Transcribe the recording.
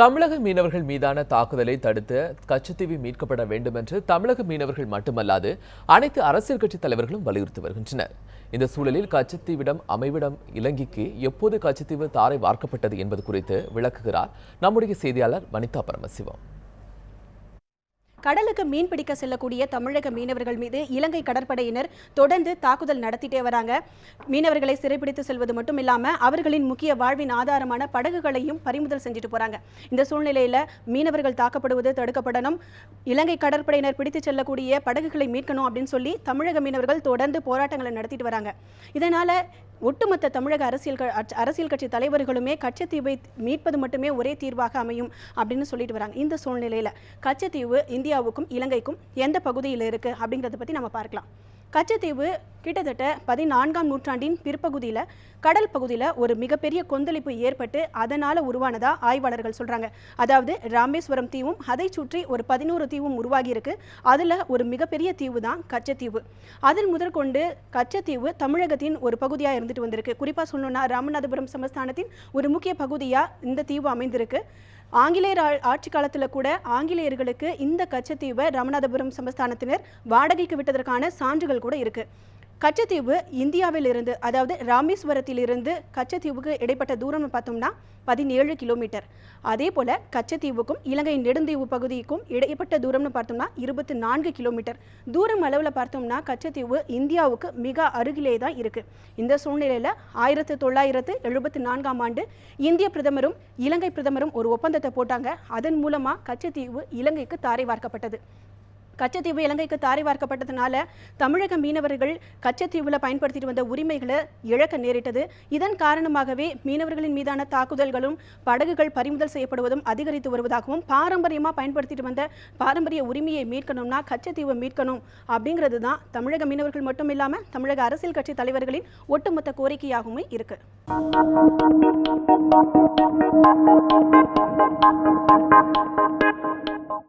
தமிழக மீனவர்கள் மீதான தாக்குதலை தடுத்து கச்சத்தீவு மீட்கப்பட வேண்டும் என்று தமிழக மீனவர்கள் மட்டுமல்லாது அனைத்து அரசியல் கட்சி தலைவர்களும் வலியுறுத்தி வருகின்றனர். இந்த சூழலில் கச்சத்தீவிடம் அமைவிடம் இலங்கைக்கு எப்போது கச்சத்தீவு தாரை வார்க்கப்பட்டது என்பது குறித்து விளக்குகிறார் நம்முடைய செய்தியாளர் வனிதா பரமசிவம். கடலுக்கு மீன் பிடிக்க செல்லக்கூடிய தமிழக மீனவர்கள் மீது இலங்கை கடற்படையினர் தொடர்ந்து தாக்குதல் நடத்திட்டே வராங்க. மீனவர்களை சிறைப்பிடித்து செல்வது மட்டும் இல்லாம அவர்களின் முக்கிய வாழ்வின் ஆதாரமான படகுகளையும் பறிமுதல் செஞ்சுட்டு போறாங்க. இந்த சூழ்நிலையில மீனவர்கள் தாக்கப்படுவது தடுக்கப்படணும். இலங்கை கடற்படையினர் பிடித்து செல்லக்கூடிய படகுகளை மீட்கணும் அப்படின்னு சொல்லி தமிழக மீனவர்கள் தொடர்ந்து போராட்டங்களை நடத்திட்டு வராங்க. இதனால ஒட்டுமொத்த தமிழக அரசியல் அரசியல் கட்சி தலைவர்களுமே கச்சத்தீவை மீட்பது மட்டுமே ஒரே தீர்வாக அமையும் அப்படின்னு சொல்லிட்டு வராங்க. இந்த சூழ்நிலையில கச்சத்தீவு இந்தியாவுக்கும் இலங்கைக்கும் எந்த பகுதியில் இருக்கு அப்படிங்கிறத பற்றி நம்ம பார்க்கலாம். கச்சத்தீவு கிட்டத்தட்ட பதினான்காம் நூற்றாண்டின் பிற்பகுதியில் கடல் பகுதியில் ஒரு மிகப்பெரிய கொந்தளிப்பு ஏற்பட்டு அதனால் உருவானதா ஆய்வாளர்கள் சொல்கிறாங்க அதாவது ராமேஸ்வரம் தீவும் அதை சுற்றி ஒரு பதினோரு தீவும் உருவாகியிருக்கு அதில் ஒரு மிகப்பெரிய தீவு தான் கச்சத்தீவு. அதில் முதற்கொண்டு கச்சத்தீவு தமிழகத்தின் ஒரு பகுதியாக இருந்துட்டு வந்திருக்கு. குறிப்பாக சொல்லணும்னா ராமநாதபுரம் சமஸ்தானத்தின் ஒரு முக்கிய பகுதியாக இந்த தீவு அமைந்திருக்கு. ஆங்கிலேயர் ஆட்சி காலத்தில் கூட ஆங்கிலேயர்களுக்கு இந்த கச்சத்தீவை ராமநாதபுரம் சமஸ்தானத்தினர் வாடகைக்கு விட்டதற்கான சான்றுகள் கூட இருக்கு. கச்சத்தீவு இந்தியாவில் இருந்து அதாவது ராமேஸ்வரத்திலிருந்து கச்சத்தீவுக்கு இடைப்பட்ட தூரம்னு பார்த்தோம்னா பதினேழு கிலோமீட்டர். அதே போல் கச்சத்தீவுக்கும் இலங்கை நெடுந்தீவு பகுதிக்கும் இடைப்பட்ட தூரம்னு பார்த்தோம்னா இருபத்தி நான்கு கிலோமீட்டர். தூரம் அளவில் பார்த்தோம்னா கச்சத்தீவு இந்தியாவுக்கு மிக அருகிலே தான் இருக்கு. இந்த சூழ்நிலையில் ஆயிரத்து தொள்ளாயிரத்து எழுபத்தி நான்காம் ஆண்டு இந்திய பிரதமரும் இலங்கை பிரதமரும் ஒரு ஒப்பந்தத்தை போட்டாங்க. அதன் மூலமாக கச்சத்தீவு இலங்கைக்கு தாரை வார்க்கப்பட்டது. கச்சத்தீவு இலங்கைக்கு தாரி வார்க்கப்பட்டதுனால தமிழக மீனவர்கள் கச்சத்தீவில் பயன்படுத்திட்டு வந்த உரிமைகளை இழக்க நேரிட்டது. இதன் காரணமாகவே மீனவர்களின் மீதான தாக்குதல்களும் படகுகள் பறிமுதல் செய்யப்படுவதும் அதிகரித்து வருவதாகவும் பாரம்பரியமாக பயன்படுத்திட்டு வந்த பாரம்பரிய உரிமையை மீட்கணும்னா கச்சத்தீவை மீட்கணும் அப்படிங்கிறது தான் தமிழக மீனவர்கள் மட்டும் இல்லாமல் தமிழக அரசியல் கட்சி தலைவர்களின் ஒட்டுமொத்த கோரிக்கையாகவும் இருக்கு.